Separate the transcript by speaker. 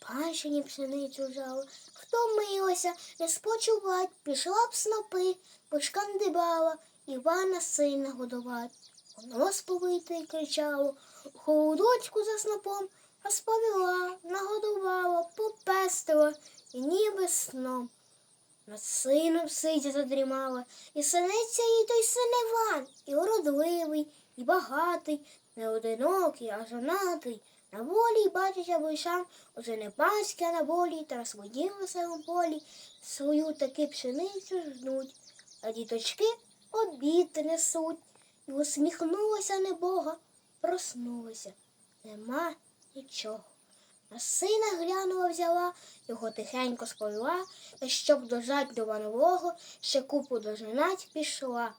Speaker 1: Ганщині пшеницю жала, втомилася, не спочувать, пішла б снопи, пошкандибала, Івана сина годувати. Воно сповите й кричало, холодочку за снопом розповіла, нагодувала, попестила і ніби сном. Над сином сидя задрімала, і синеться їй той син Іван, і уродливий, і багатий, не одинокий, а жонатий. На волі й бачить абишам, уже не панське, на волі, та на своїм веселому полі свою таки пшеницю жнуть, а діточки обід несуть. І усміхнулася небога, проснулася. Нема нічого. На сина глянула взяла, його тихенько сповіла, та щоб дожать до ванового, ще купу дожинать пішла.